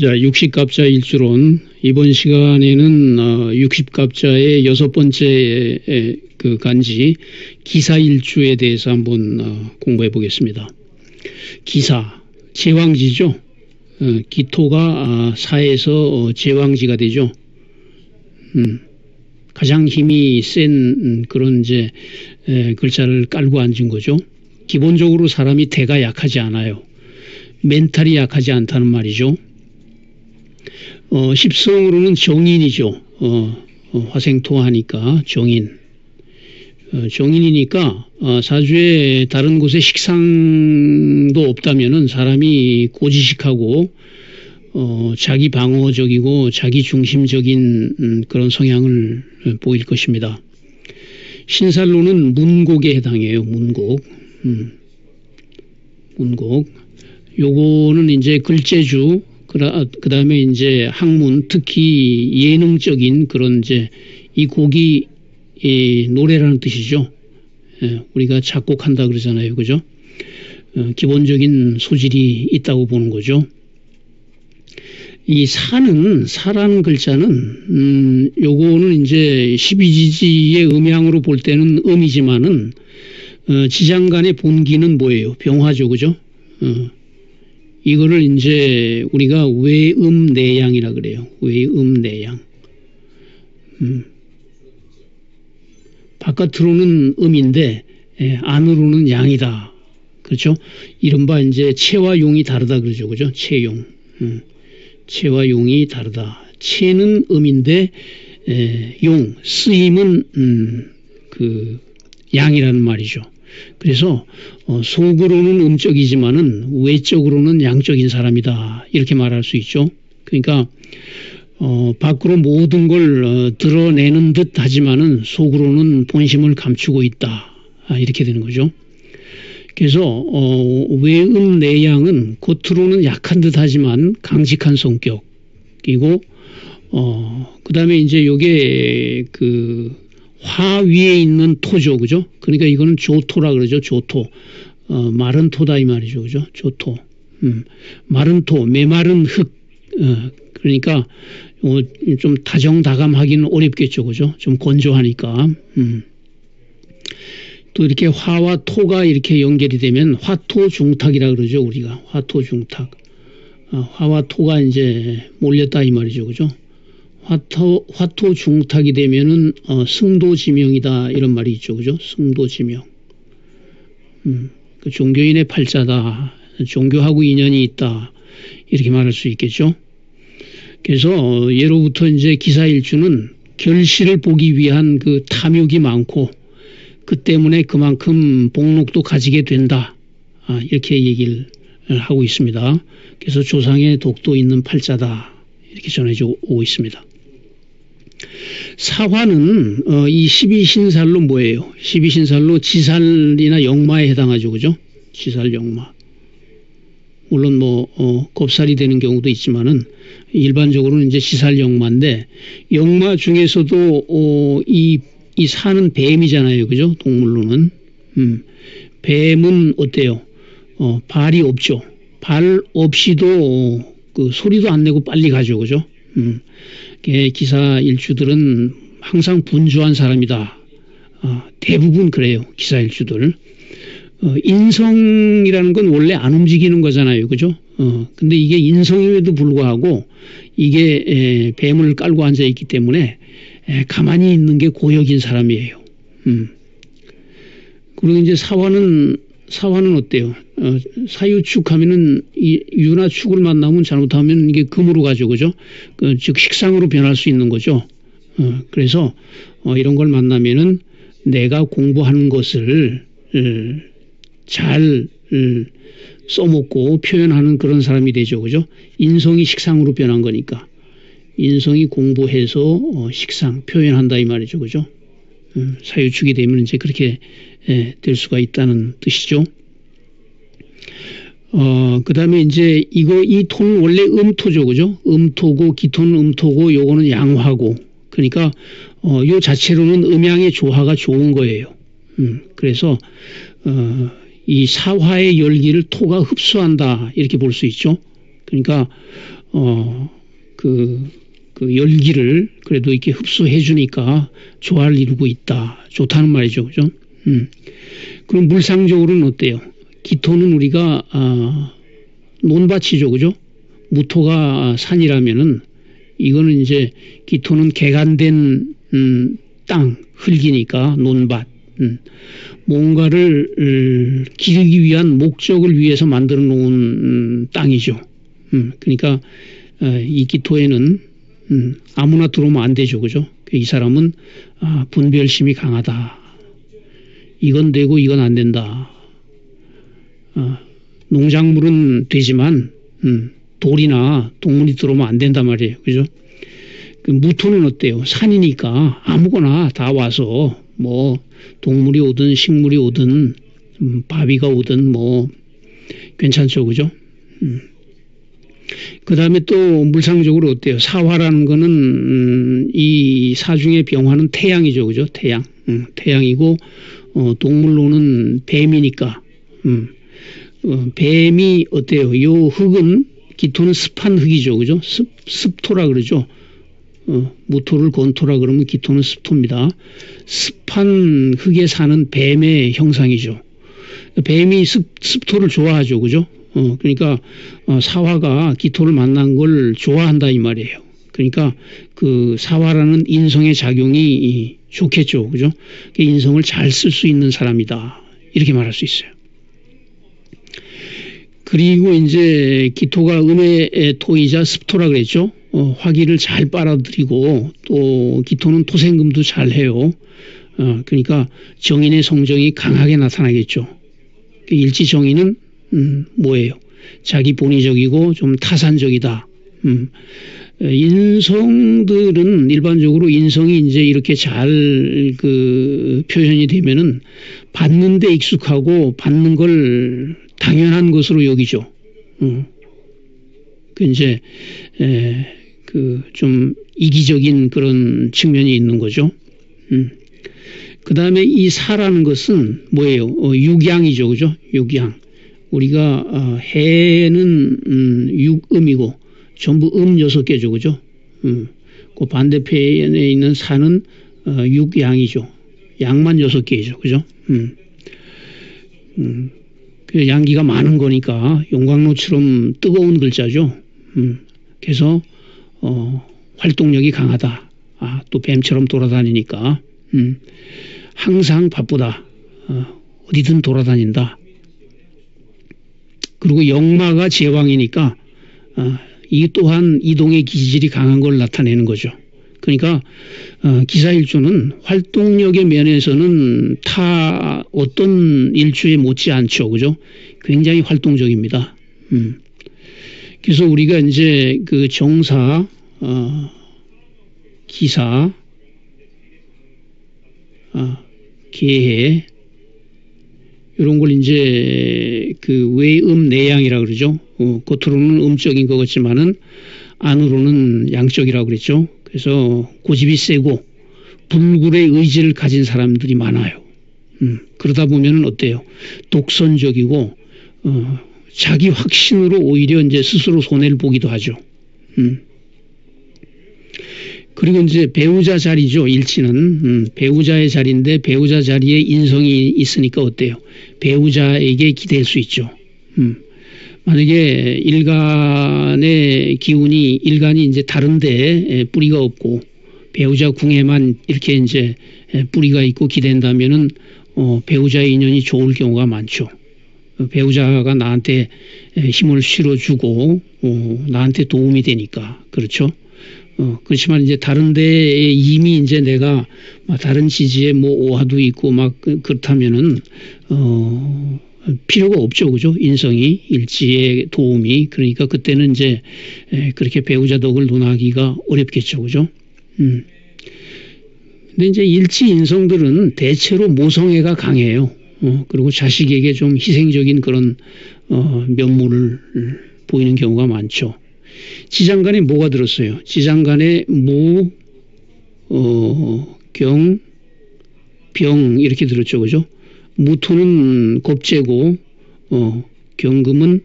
자, 60갑자 일주론 이번 시간에는 어, 60갑자의 여섯 번째 그 간지 기사 일주에 대해서 한번 어, 공부해 보겠습니다. 기사 제왕지죠. 어, 기토가 아, 사에서 어, 제왕지가 되죠. 음, 가장 힘이 센 음, 그런 이제 에, 글자를 깔고 앉은 거죠. 기본적으로 사람이 대가 약하지 않아요. 멘탈이 약하지 않다는 말이죠. 어, 십성으로는 정인이죠. 어, 어, 화생토하니까 정인. 어, 정인이니까 어, 사주에 다른 곳에 식상도 없다면은 사람이 고지식하고 어, 자기 방어적이고 자기 중심적인 음, 그런 성향을 보일 것입니다. 신살로는 문곡에 해당해요. 문곡. 음, 문곡. 요거는 이제 글재주 그 다음에 이제 학문, 특히 예능적인 그런 이제 이 곡이 이 노래라는 뜻이죠. 예, 우리가 작곡한다 그러잖아요. 그죠? 어, 기본적인 소질이 있다고 보는 거죠. 이 사는, 사라는 글자는, 음, 요거는 이제 12지지의 음향으로 볼 때는 음이지만은, 어, 지장간의 본기는 뭐예요? 병화죠. 그죠? 어, 이거를 이제 우리가 외음 내양이라 그래요. 외음 내양. 음. 바깥으로는 음인데 예, 안으로는 양이다. 그렇죠? 이른바 이제 체와 용이 다르다 그러죠. 그죠? 체용. 음. 체와 용이 다르다. 체는 음인데 에, 용 쓰임은 음, 그 양이라는 말이죠. 그래서 어, 속으로는 음적이지만은 외적으로는 양적인 사람이다 이렇게 말할 수 있죠. 그러니까 어, 밖으로 모든 걸 어, 드러내는 듯 하지만은 속으로는 본심을 감추고 있다 아, 이렇게 되는 거죠. 그래서 어, 외음 내양은 겉으로는 약한 듯 하지만 강직한 성격이고 어, 그다음에 이제 요게 그 화 위에 있는 토죠, 그죠? 그러니까 이거는 조토라 그러죠, 조토. 어, 마른 토다 이 말이죠, 그죠? 조토. 음, 마른 토, 메마른 흙. 어, 그러니까 어, 좀 다정다감하기는 어렵겠죠, 그죠? 좀 건조하니까. 음. 또 이렇게 화와 토가 이렇게 연결이 되면 화토중탁이라 그러죠, 우리가. 화토중탁. 어, 화와 토가 이제 몰렸다 이 말이죠, 그죠? 화토, 화토 중탁이 되면은 어, 승도지명이다 이런 말이 있죠, 그죠? 승도지명. 음, 그 종교인의 팔자다, 종교하고 인연이 있다 이렇게 말할 수 있겠죠. 그래서 어, 예로부터 이제 기사일주는 결실을 보기 위한 그 탐욕이 많고 그 때문에 그만큼 복록도 가지게 된다 아, 이렇게 얘기를 하고 있습니다. 그래서 조상의 독도 있는 팔자다 이렇게 전해져 오고 있습니다. 사화는 어, 이 12신살로 뭐예요? 12신살로 지살이나 역마에 해당하죠. 그죠? 지살 역마. 물론 뭐 어, 곱살이 되는 경우도 있지만은 일반적으로는 이제 지살 역마인데 역마 중에서도 어, 이, 이 사는 뱀이잖아요. 그죠? 동물로는. 음, 뱀은 어때요? 어, 발이 없죠. 발 없이도 어, 그 소리도 안 내고 빨리 가죠. 그죠? 음, 기사 일주들은 항상 분주한 사람이다. 어, 대부분 그래요. 기사 일주들. 어, 인성이라는 건 원래 안 움직이는 거잖아요. 그죠? 어, 근데 이게 인성임에도 불구하고 이게 에, 뱀을 깔고 앉아 있기 때문에 에, 가만히 있는 게 고역인 사람이에요. 음. 그리고 이제 사화는 사화는 어때요? 어, 사유축 하면은 이 유나 축을 만나면 잘못하면 이게 금으로 가죠, 그죠? 그, 즉 식상으로 변할 수 있는 거죠. 어, 그래서 어, 이런 걸 만나면은 내가 공부하는 것을 어, 잘 어, 써먹고 표현하는 그런 사람이 되죠, 그죠? 인성이 식상으로 변한 거니까 인성이 공부해서 어, 식상 표현한다 이 말이죠, 그죠? 어, 사유축이 되면 이제 그렇게 예, 될 수가 있다는 뜻이죠. 어, 그 다음에 이제 이거, 이 토는 원래 음토죠. 그죠? 음토고, 기토는 음토고, 요거는 양화고. 그러니까, 어, 요 자체로는 음양의 조화가 좋은 거예요. 음, 그래서, 어, 이 사화의 열기를 토가 흡수한다. 이렇게 볼 수 있죠. 그러니까 어 그 그 열기를 그래도 이렇게 흡수해 주니까 조화를 이루고 있다. 좋다는 말이죠. 그죠? 음. 그럼 물상적으로는 어때요? 기토는 우리가 아, 논밭이죠. 그죠? 무토가 산이라면은 이거는 이제 기토는 개간된 음, 땅, 흙이니까 논밭. 음. 뭔가를 음, 기르기 위한 목적을 위해서 만들어 놓은 음, 땅이죠. 음, 그러니까 어, 이 기토에는 음, 아무나 들어오면 안 되죠. 그죠? 이 사람은 아, 분별심이 강하다. 이건 되고 이건 안 된다. 아, 농작물은 되지만 음, 돌이나 동물이 들어오면 안 된단 말이에요. 그죠? 그 무토는 어때요? 산이니까 아무거나 다 와서 뭐 동물이 오든 식물이 오든 음, 바위가 오든 뭐 괜찮죠. 그죠? 음. 그 다음에 또 물상적으로 어때요? 사화라는 거는 음, 이 사중의 병화는 태양이죠, 그죠? 태양, 음, 태양이고 어, 동물로는 뱀이니까 음, 어, 뱀이 어때요? 요 흙은 기토는 습한 흙이죠, 그죠? 습, 습토라 그러죠. 어, 무토를 건토라 그러면 기토는 습토입니다. 습한 흙에 사는 뱀의 형상이죠. 뱀이 습, 습토를 좋아하죠, 그죠? 어, 그러니까 어, 사화가 기토를 만난 걸 좋아한다 이 말이에요. 그러니까 그 사화라는 인성의 작용이 좋겠죠, 그죠? 그 인성을 잘 쓸 수 있는 사람이다 이렇게 말할 수 있어요. 그리고 이제 기토가 음의 토이자 습토라 그랬죠. 어, 화기를 잘 빨아들이고 또 기토는 토생금도 잘 해요. 어, 그러니까 정인의 성정이 강하게 나타나겠죠. 그 일지 정인은 음, 뭐예요? 자기 본의적이고 좀 타산적이다. 음. 인성들은 일반적으로 인성이 이제 이렇게 잘 그 표현이 되면은 받는 데 익숙하고 받는 걸 당연한 것으로 여기죠. 음. 그 이제 그 좀 이기적인 그런 측면이 있는 거죠. 음. 그 다음에 이 사라는 것은 뭐예요? 어, 육양이죠, 그죠? 육양. 우리가 어, 해는 음, 육음이고 전부 음 여섯 개죠, 그죠? 음. 그 반대편에 있는 산은 어, 육양이죠. 양만 여섯 개이죠, 그죠? 음. 음. 그 양기가 많은 거니까 용광로처럼 뜨거운 글자죠. 음. 그래서 어, 활동력이 강하다. 아, 또 뱀처럼 돌아다니니까 음. 항상 바쁘다. 어, 어디든 돌아다닌다. 그리고 역마가 제왕이니까 어, 이 또한 이동의 기질이 강한 걸 나타내는 거죠. 그러니까 어, 기사일주는 활동력의 면에서는 타 어떤 일주에 못지 않죠, 그죠? 굉장히 활동적입니다. 음. 그래서 우리가 이제 그 정사, 어, 기사, 어, 계해, 이런 걸 이제 그 외음 내양이라 그러죠. 어, 겉으로는 음적인 것 같지만은 안으로는 양적이라고 그랬죠. 그래서 고집이 세고 불굴의 의지를 가진 사람들이 많아요. 음, 그러다 보면 어때요? 독선적이고 어, 자기 확신으로 오히려 이제 스스로 손해를 보기도 하죠. 음. 그리고 이제 배우자 자리죠. 일치는 음, 배우자의 자리인데 배우자 자리에 인성이 있으니까 어때요? 배우자에게 기댈 수 있죠. 음, 만약에 일간의 기운이 일간이 이제 다른데 뿌리가 없고 배우자 궁에만 이렇게 이제 뿌리가 있고 기댄다면은 어, 배우자의 인연이 좋을 경우가 많죠. 어, 배우자가 나한테 힘을 실어주고 어, 나한테 도움이 되니까 그렇죠. 어, 그렇지만 이제 다른 데에 이미 이제 내가 다른 지지에 뭐 오화도 있고 막 그, 그렇다면은 어 필요가 없죠. 그죠? 인성이 일지의 도움이 그러니까 그때는 이제 그렇게 배우자 덕을 논하기가 어렵겠죠. 그죠? 음. 근데 이제 일지 인성들은 대체로 모성애가 강해요. 어, 그리고 자식에게 좀 희생적인 그런 어, 면모를 보이는 경우가 많죠. 지장간에 뭐가 들었어요? 지장간에 무, 어, 경, 병 이렇게 들었죠, 그죠? 무토는 겁재고 어, 경금은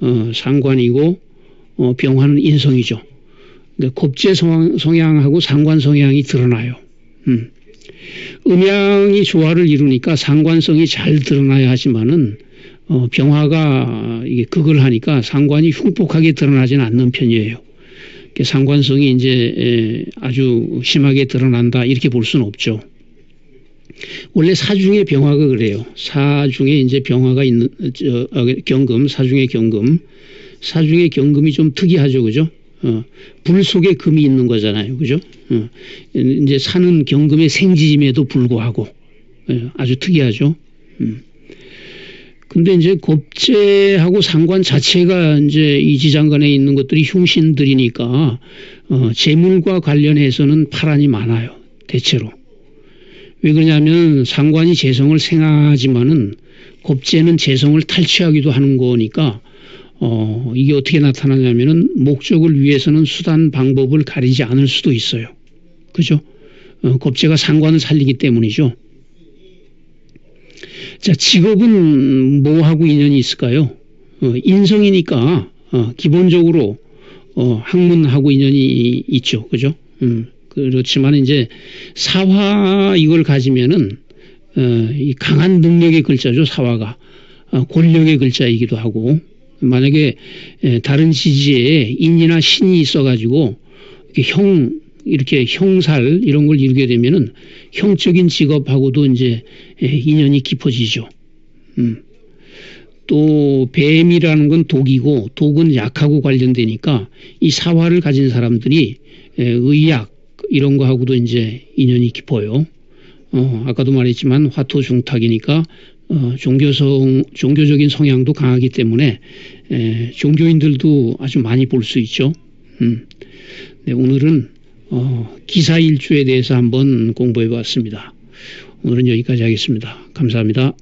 어, 상관이고 어, 병화는 인성이죠. 그러니까 겁제 성향, 성향 하고 상관 성향이 드러나요. 음. 음양이 조화를 이루니까 상관성이 잘 드러나야 하지만은 어, 병화가 이게 극을 하니까 상관이 흉폭하게 드러나지는 않는 편이에요. 상관성이 이제 에, 아주 심하게 드러난다 이렇게 볼 수는 없죠. 원래 사중의 병화가 그래요. 사중에 이제 병화가 있는 저, 어, 경금, 사중의 경금, 사중의 경금이 좀 특이하죠, 그죠? 어, 불 속에 금이 있는 거잖아요, 그죠? 어, 이제 사는 경금의 생지임에도 불구하고 예, 아주 특이하죠. 음. 근데 이제 겁재하고 상관 자체가 이제 이지장간에 있는 것들이 흉신들이니까 어, 재물과 관련해서는 파란이 많아요. 대체로. 왜 그러냐면 상관이 재성을 생하지만은 겁재는 재성을 탈취하기도 하는 거니까 어, 이게 어떻게 나타나냐면은 목적을 위해서는 수단 방법을 가리지 않을 수도 있어요. 그죠? 어, 겁재가 상관을 살리기 때문이죠. 자, 직업은 뭐하고 인연이 있을까요? 어, 인성이니까 어, 기본적으로 어, 학문하고 인연이 있죠. 그죠? 음, 그렇지만 이제 사화 이걸 가지면은 어, 이 강한 능력의 글자죠. 사화가 어, 권력의 글자이기도 하고 만약에 에, 다른 지지에 인이나 신이 있어가지고 형 이렇게 형살 이런 걸 이루게 되면은 형적인 직업하고도 이제 인연이 깊어지죠. 음. 또 뱀이라는 건 독이고 독은 약하고 관련되니까 이 사화를 가진 사람들이 의약 이런 거하고도 이제 인연이 깊어요. 어, 아까도 말했지만 화토 중탁이니까 어, 종교성 종교적인 성향도 강하기 때문에 에, 종교인들도 아주 많이 볼 수 있죠. 음. 네, 오늘은 어, 기사 일주에 대해서 한번 공부해 봤습니다. 오늘은 여기까지 하겠습니다. 감사합니다.